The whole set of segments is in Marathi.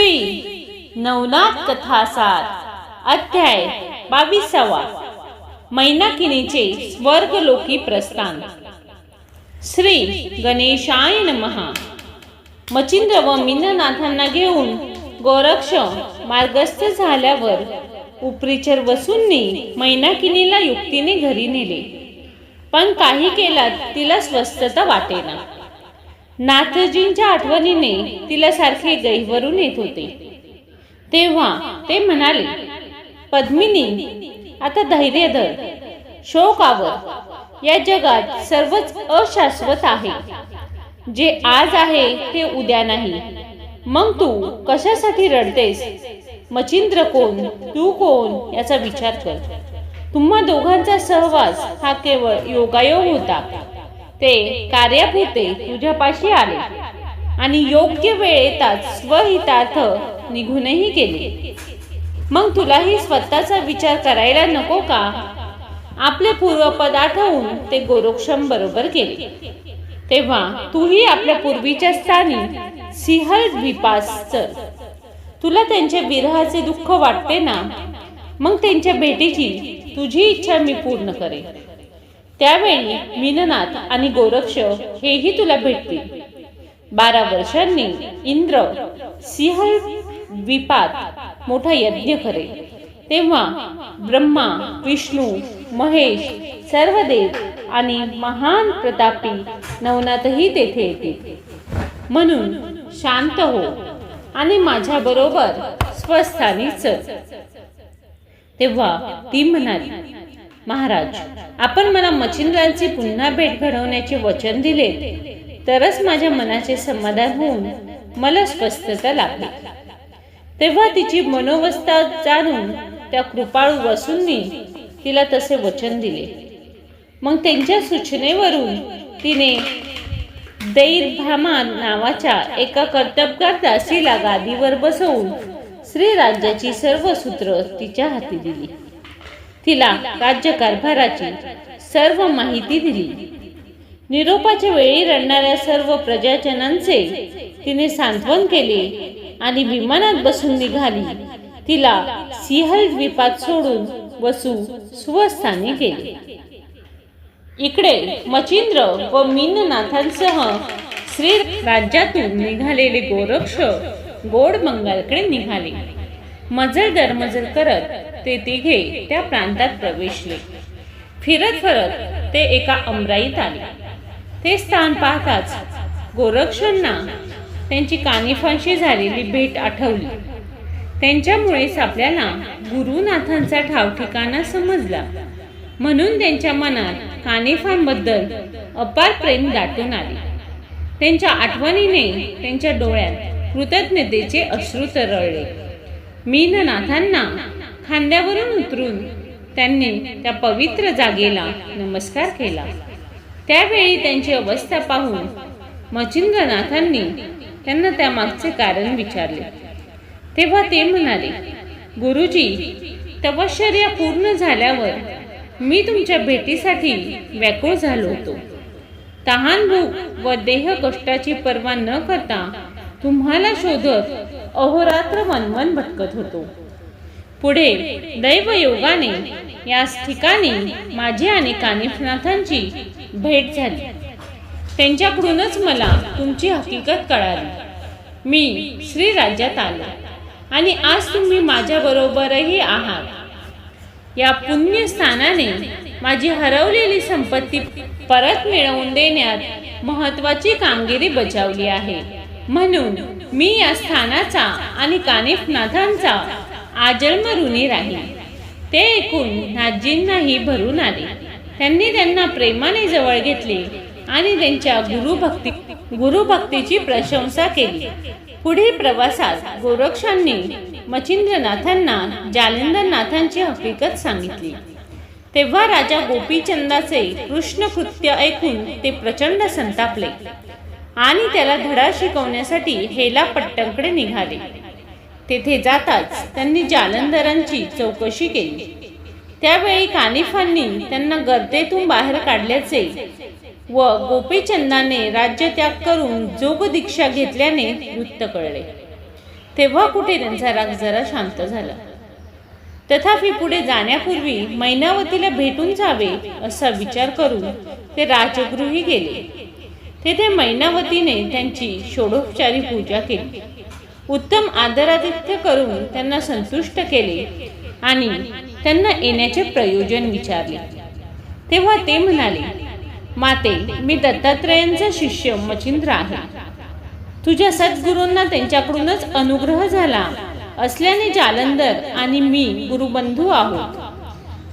श्री नवनाथ कथा सात अध्याय बावीसावा. मैनाकिनीचे स्वर्गलोकी प्रस्थान. श्री गणेशाय नमहा मचिंद्र व मीननाथांना घेऊन गोरक्ष मार्गस्थ झाल्यावर उपरीचर वसूंनी मैनाकिनीला युक्तीने घरी नेले. पण काही केलात तिला स्वस्थता वाटेना. नाथजींच्या आठवणीने तिला सारखे गैवरून येत होते. तेव्हा ते म्हणाले पद्मिनी आता धैर्य धर. शोकावर या जगात सर्वच अशाश्वत आहे. जे आज आहे ते उद्या नाही. मग तू कशासाठी रडतेस? मचिंद्र कोण? तू कोण? याचा विचार कर. तुम्हा दोघांचा सहवास हा केवळ योगायोग होता. ते कार्यापुरते तुझ्यापाशी आले. आणि योग्य वेळेतात स्वहितार्थ निघूनही गेले. मग तुलाही स्वतःचा विचार करायला नको का? आपले पूर्वपद आठवून ते गोरक्षम बरोबर गेले. तेव्हा तूही आपल्या पूर्वीच्या स्थानी सिंहल द्वीपास चल तुला त्यांच्या विरहाचे दुःख वाटते ना? मग त्यांच्या भेटीची तुझी इच्छा मी पूर्ण करेन. त्यावेळी मीननाथ आणि गोरक्ष हेही तुला भेटतील. बारा वर्षांनी इंद्र सिंह द्वीपात मोठा यज्ञ करे. तेव्हा ब्रह्मा विष्णू महेश सर्व देव आणि महान प्रतापी नवनाथही तेथे येतील. म्हणून शांत हो आणि माझ्या बरोबर स्वस्थानी चल. तेव्हा ती म्हणाली महाराज आपण मला मच्छिंद्रांची पुन्हा भेट घडवण्याचे वचन दिले. तरच माझ्या मनाचे समाधान होऊन मला स्वस्थता लाभली. तेव्हा तिची मनोवस्था जाणून त्या कृपाळू वसूंनी तिला तसे वचन दिले. मग त्यांच्या सूचनेवरून तिने दैरभामा नावाच्या एका कर्तबगार दासीला गादीवर बसवून श्रीराज्याची सर्व सूत्र तिच्या हाती दिली. तिला राज्यकारभाराची सर्व माहिती दिली. निरोपाच्या वेळी रडणाऱ्या सर्व प्रजाजनांचे तिने सांत्वन केले आणि विमानात बसून निघाली. तिला सिंहल द्वीपात सोडून वसू स्वस्थानी गेले इकडे मचिंद्र व मीननाथांसह श्री राज्यातून निघालेले गोरक्ष गोड मंगलकडे निघाले. मजल दरमजल करत ते तिघे त्या प्रांतात प्रवेशले. फिरत फिरत ते एका अमराईत आले. ते स्थान पाहताच गोरक्षांना त्यांची कानिफांशी झालेली भेट आठवली. त्यांच्यामुळेच आपल्याला गुरुनाथांचा ठाव ठिकाणा समजला. म्हणून त्यांच्या मनात कानिफांबद्दल अपार प्रेम दाटून आले. त्यांच्या आठवणीने त्यांच्या डोळ्यात कृतज्ञतेचे अश्रू तरळले. मीननाथांना खांद्यावरून उतरून त्यांनी त्या पवित्र जागेला नमस्कार केला. त्यावेळी त्यांची अवस्था पाहून मचिंद्रनाथांनी त्यांना त्यामागचे कारण विचारले. तेव्हा ते म्हणाले गुरुजी तपश्चर्या पूर्ण झाल्यावर मी तुमच्या भेटीसाठी व्याकुळ झालो होतो. तहान भूक व देह कष्टाची पर्वा न करता तुम्हाला शोधत अहोरात्र मनमन भटकत होतो. पुढे दैवयोगाने याच ठिकाणी माझी आणि कानिफनाथांची भेट झाली. त्यांच्याकडूनच मला तुमची हकीकत कळाली. मी श्री राज्यात आलो आणि आज तुम्ही माझ्याबरोबरही आहात. या पुण्यस्थानाने माझी हरवलेली संपत्ती परत मिळवून देण्यात महत्वाची कामगिरी बजावली आहे. म्हणून मी या स्थानाचा आणि कानिफनाथांचा आजन्म ऋणी राहील ते ऐकून नाथजींनाही भरून आले. त्यांनी त्यांना प्रेमाने जवळ घेतले आणि त्यांच्या गुरुभक्ती गुरुभक्तीची प्रशंसा केली. पुढील प्रवासात गोरक्षांनी मच्छिंद्रनाथांना जालिंदरनाथांची हकीकत सांगितली. तेव्हा राजा गोपीचंदाचे कृष्ण कृत्य ऐकून ते प्रचंड संतापले. आणि त्याला धडा शिकवण्यासाठी हेला पट्ट्यांकडे निघाले. तेथे जाताच त्यांनी जालंधरांची चौकशी केली. त्यावेळी कानिफांनी त्यांना गर्देतून बाहेर काढल्याचे व गोपीचंदाने राज्य त्याग करून जोग दीक्षा घेतल्याने वृत्त कळले. तेव्हा कुठे त्यांचा राग जरा शांत झाला. तथापि पुढे जाण्यापूर्वी मैनावतीला भेटून जावे असा विचार करून ते राजगृही गेले. तेथे मैनावतीने त्यांची षोडोपचारी पूजा केली. उत्तम आदरातिथ्य करून त्यांना संतुष्ट केले आणि त्यांना येण्याचे प्रयोजन विचारले. तेव्हा ते म्हणाले माते मी दत्तात्रयांचा शिष्य मचिंद्र आहे. तुझ्या सद्गुरूंना त्यांच्याकडूनच अनुग्रह झाला असल्याने जालंधर आणि मी गुरुबंधू आहोत.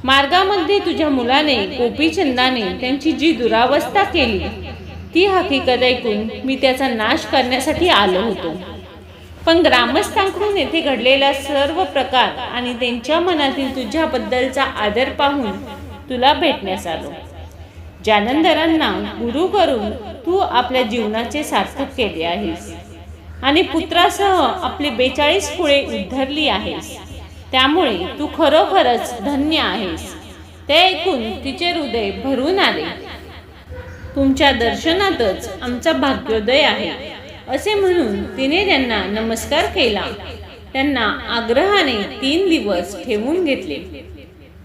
मार्गामध्ये तुझ्या मुलाने गोपीचंदाने त्यांची जी दुरावस्था केली ती हकीकत ऐकून मी त्याचा नाश करण्यासाठी आलो होतो. पण ग्रामस्थांकडून येथे घडलेला सर्व प्रकार आणि त्यांच्या मनातील तुझ्याबद्दलचा आदर पाहून तुला भेटण्यास आलो. जालंधरांना गुरु करून तू आपल्या जीवनाचे सार्थक केले आहेस आणि पुत्रासह आपली बेचाळीस फुळे उद्धरली आहेस. त्यामुळे तू खरोखरच धन्य आहेस. ते ऐकून तिचे हृदय भरून आले. तुमच्या दर्शनातच आमचा भाग्योदय आहे. असे म्हणून तिने त्यांना नमस्कार केला. त्यांना आग्रहाने तीन दिवस ठेवून घेतले.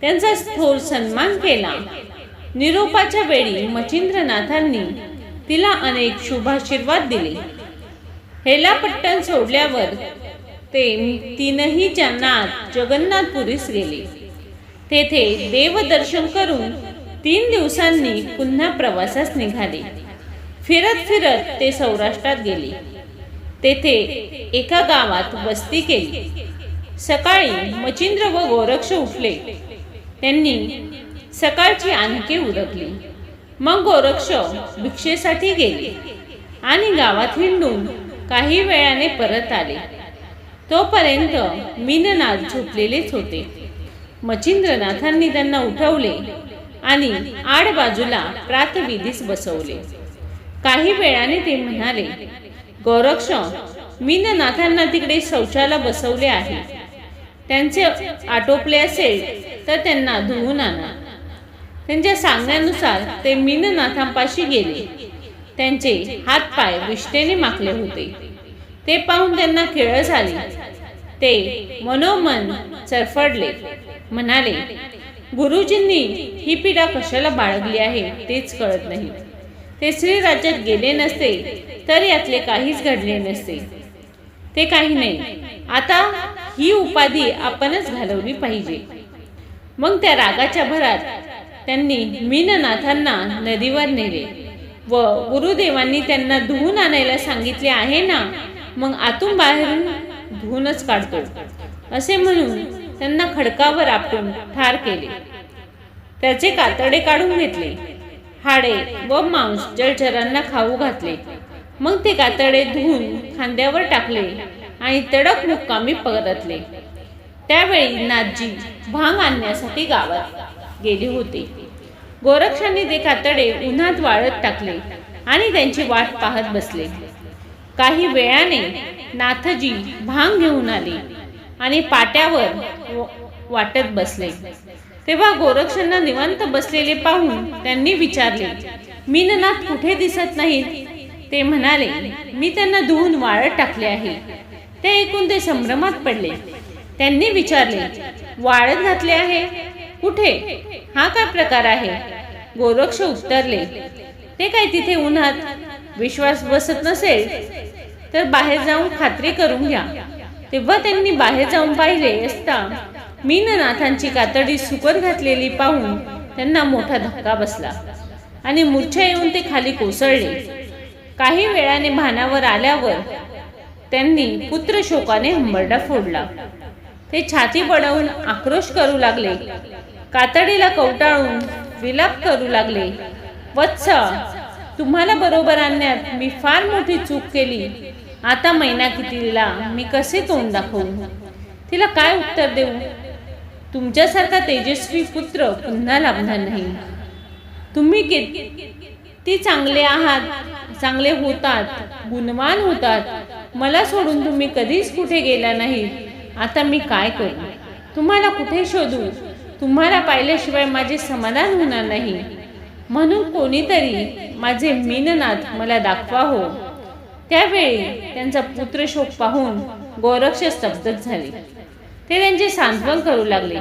त्यांचा थोर सन्मान केला. निरोपाच्या वेळी मचिंद्रनाथांनी तिला अनेक शुभाशीर्वाद दिले. हेलापट्टण सोडल्यावर ते तीनही जन्नात जगन्नाथपुरीस गेले. तेथे देवदर्शन करून तीन दिवसांनी पुन्हा प्रवासास निघाले. फिरत फिरत ते सौराष्ट्रात गेले. तेथे एका गावात वस्ती केली. सकाळी मचिंद्र व गोरक्ष उठले. त्यांनी सकाळची आणखी उरकली. मग गोरक्ष भिक्षेसाठी गेले आणि गावात हिंडून काही वेळाने परत आले. तोपर्यंत मीननाथ झोपलेलेच होते. मचिंद्रनाथांनी त्यांना उठवले. आणि आड बाजूला प्रातविधीस बसवले. काही वेळाने ते म्हणाले गोरक्ष मीननाथांना तिकडे शौचाला बसवले आहे. त्यांचे आटोपले असेल तर त्यांना धुवून आणा. त्यांच्या सांगण्यानुसार ते मीननाथांपाशी गेले. त्यांचे हात पाय विष्टेने माखले होते. ते पाहून त्यांना खेळ झाली. ते मनोमन चरफडले. म्हणाले गुरुजींनी ही पीडा कशाला बाळगली आहे तेच कळत नाही. ते श्रीराज्यात गेले नसते तर यातले काहीच घडले नसते. ते काही नाही. आता ही उपाधी आपणच घालवली पाहिजे. मग त्या रागाच्या भरात त्यांनी मीननाथांना नदीवर नेले. व गुरुदेवांनी त्यांना धुवून आणायला सांगितले आहे ना मग आतून बाहेरून धुवूनच काढतो. असे म्हणून त्यांना खडकावर आपटून ठार केले. त्याचे कातडे काढून घेतले. हाडे व मांस जलचरांना खाऊ घातले. मग ते कातडे धुवून खांद्यावर टाकले आणि तडक मुक्कामी परतले. त्यावेळी नाथजी भांग आणण्यासाठी गावात गेले होते. गोरक्षांनी ते कातडे उन्हात वाळत टाकले आणि त्यांची वाट पाहत बसले. काही वेळाने नाथजी भांग घेऊन आले. आणि पाट्यावर वाटत बसले. तेव्हा गोरक्षांना निवांत बसलेले पाहून त्यांनी विचारले मीननाथ कुठे दिसत नाहीत? ते म्हणाले मी त्यांना धुवून वाळत टाकले आहे. ते ऐकून ते संभ्रमात पडले. त्यांनी विचारले वाळत घातले आहे? कुठे? हा काय प्रकार आहे? गोरक्ष उत्तरले ते काय तिथे उन्हात? विश्वास बसत नसेल? तर बाहेर जाऊन खात्री करून घ्या. तेव्हा त्यांनी बाहेर जाऊन पाहिले असता. मीननाथांची कातडी सुकत घातलेली पाहून त्यांना मोठा धक्का बसला आणि मूर्छा येऊन ते खाली कोसळले. काही वेळाने भानावर आल्यावर त्यांनी पुत्र शोकाने हंबरडा फोडला. ते छाती बडवून आक्रोश करू लागले. कातडीला कवटाळून विलाप करू लागले. वत्स तुम्हाला बरोबर आणण्यात मी फार मोठी चूक केली. आता महिना कितीला? मी कसे तोंड दाखवू? तिला काय उत्तर देऊ? तुमच्यासारखा तेजस्वी पुत्र पुन्हा लाभणार नाही. तुम्ही किती चांगले आहात चांगले होतात गुणवान होतात. मला सोडून तुम्ही कधीच कुठे गेला नाही. आता मी काय करू? तुम्हाला कुठे शोधू? तुम्हाला पाहिल्याशिवाय माझे समाधान होणार नाही. म्हणून कोणीतरी माझे मीननाथ मला दाखवा हो. त्यावेळी त्यांचा पुत्रशोक पाहून गोरक्ष स्तब्ध झाले. ते त्यांचे सांत्वन करू लागले.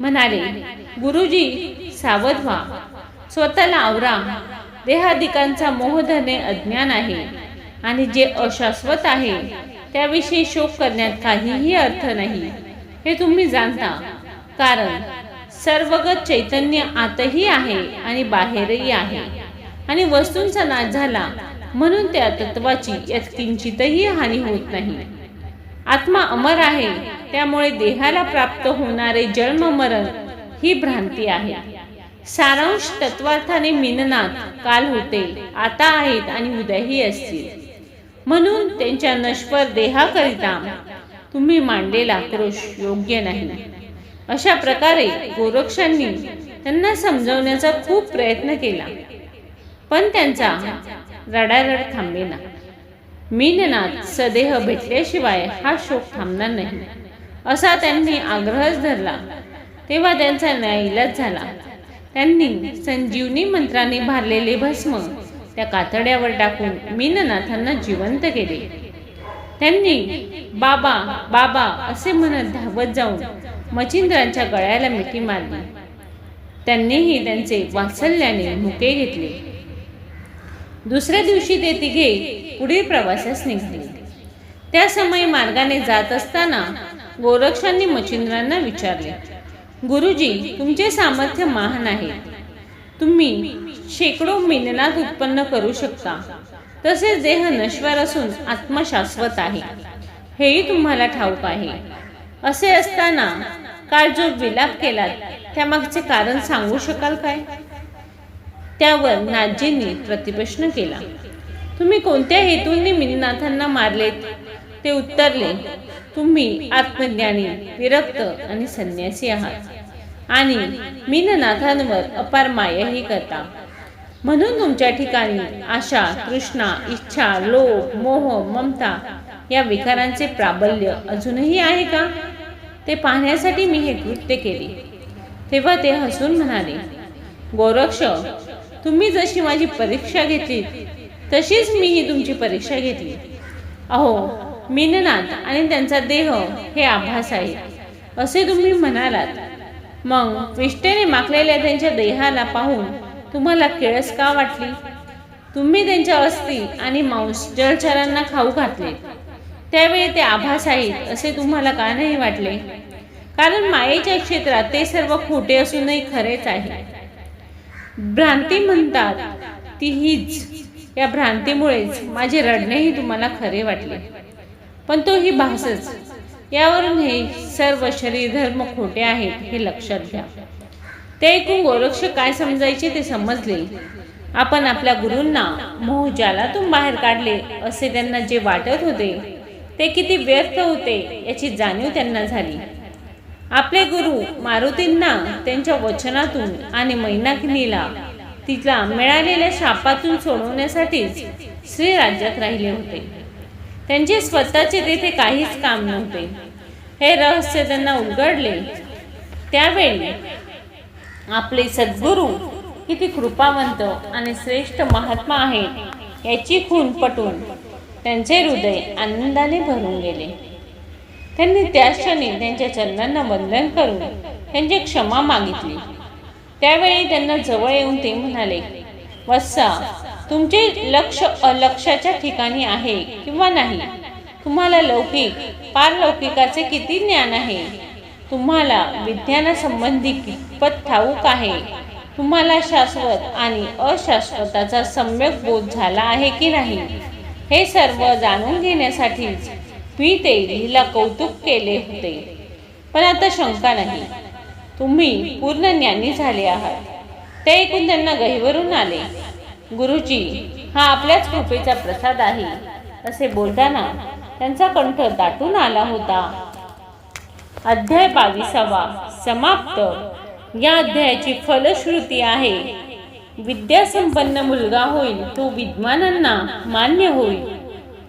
म्हणाले गुरुजी सावध व्हा. स्वतःला आवरा. देहादिकांचा मोह धरणे अज्ञान आहे. आणि जे अशाश्वत आहे त्याविषयी शोक करण्यात काहीही अर्थ नाही. हे तुम्ही जाणता. कारण सर्वगत चैतन्य आतही आहे आणि बाहेरही आहे. आणि वस्तूंचा नाश झाला म्हणून त्या तत्वाची यात किंचितही हानी होत नाही. आत्मा अमर आहे त्यामुळे देहाला प्राप्त होणारे जन्म मरण ही भ्रांती आहे. सारांश तत्वार्थाने मिननात काल होते आता आहेत आणि उद्याही असतील. म्हणून त्यांच्या नश्वर देहाकरिता तुम्ही मांडलेला क्रोश योग्य नाही. अशा प्रकारे गोरक्षांनी त्यांना समजवण्याचा खूप प्रयत्न केला. पण त्यांचा रडारड थांबेना. मीननाथ सदेह भेटल्याशिवाय हा शोक थांबणार नाही. असा त्यांनी आग्रहच धरला. तेव्हा त्यांचा न्यायलाच झाला. त्यांनी संजीवनी मंत्राने भारलेले भस्म त्या कातड्यावर टाकून मीननाथांना जिवंत केले. त्यांनी बाबा बाबा असे म्हणत धावत जाऊन मचिंद्रांच्या गळ्याला मिठी मारली. त्यांनीही त्यांचे वात्सल्याने मुके घेतले. दुसऱ्या दिवशी ते तिघे पुढील प्रवासास निघाले. त्या समय मार्गाने जात असताना गोरक्षांनी मच्छिंद्रांना विचारले गुरुजी तुमचे सामर्थ्य महान आहे. तुम्ही शेकडो मिनलात उत्पन्न करू शकता. तसेच देह नश्वर असून आत्मा शाश्वत आहे. हेही तुम्हाला ठाऊक आहे. असे असताना काल जो विलाप केला त्यामागचे कारण सांगू शकाल काय? त्यावर नाथजींनी प्रतिप्रश्न केला. तुम्ही कोणत्या हेतूंनी मिनीनाथांना मारलेत? ते उत्तरले तुम्ही आत्मज्ञानी विरक्त आणि संन्यासी आहात. आणि मीननाथांवर अपार मायाही करता. म्हणून तुमच्या ठिकाणी आशा तृष्णा इच्छा लोभ मोह ममता या विकारांचे प्राबल्य अजूनही आहे का? ते पाहण्यासाठी मी हे कृत्य केले. तेव्हा ते हसून म्हणाले गोरक्ष तुम्ही जशी माझी परीक्षा घेतली तशीच मी ही तुमची परीक्षा घेतली. अहो मीननाथ आणि त्यांचा देह हे आभास आहे असे तुम्ही म्हणालात. मग विष्टेने माखलेल्या त्यांच्या देहाला पाहून तुम्हाला केळस का वाटली? तुम्ही त्यांच्या अस्थी आणि मांस जलचरांना खाऊ घातले. त्यावेळी ते आभास आहेत असे तुम्हाला का नाही वाटले? कारण मायेच्या क्षेत्रात ते सर्व खोटे असूनही खरेच आहे. भ्रांती म्हणतात ती हीच. या भ्रांतीमुळेच माझे रडणेही तुम्हाला खरे वाटले. पण तो ही भासच. यावरून हे सर्व शरीर धर्म खोटे आहेत हे लक्षात घ्या. ते ऐकून गोरक्ष काय समजायचे ते समजले. आपण आपल्या गुरूंना मोह जालातून बाहेर काढले असे त्यांना जे वाटत होते ते किती व्यर्थ होते याची जाणीव त्यांना झाली. आपले गुरु मारुतींना त्यांच्या वचनातून आणि मैनाकिनीला तिला मिळालेल्या शापातून सोडवण्यासाठीच श्री राज्यात राहिले होते. त्यांचे स्वतःचे तेथे काहीच काम नव्हते. हे रहस्य त्यांना उलगडले. त्यावेळी आपले सद्गुरू किती कृपावंत आणि श्रेष्ठ महात्मा आहेत याची खून पटून त्यांचे हृदय आनंदाने भरून गेले. त्यांनी त्या क्षणी त्यांच्या चरणांना वंदन करून त्यांची क्षमा मागितली. त्यावेळी त्यांना जवळ येऊन ते म्हणाले वत्सा तुमचे लक्ष अलक्षाच्या ठिकाणी आहे किंवा नाही? तुम्हाला लौकिक पारलौकिकाचे किती ज्ञान आहे? तुम्हाला विज्ञानासंबंधी कितपत ठाऊक आहे? तुम्हाला शाश्वत आणि अशाश्वताचा सम्यक बोध झाला आहे की नाही? हे सर्व जाणून घेण्यासाठीच मी ते हिला कौतुक केले होते. पण आता शंका नाही. तुम्ही पूर्ण ज्ञानी झाले आहात. ते ऐकून त्यांना गहिवरून आले. गुरुजी हा आपल्याच कृपेचा प्रसाद आहे असे बोलताना त्यांचा कंठ दाटून आला होता. अध्याय बावीसावा समाप्त. या अध्यायाची फलश्रुती आहे विद्यासंपन्न मुलगा होईल तो विद्वानांना मान्य होईल.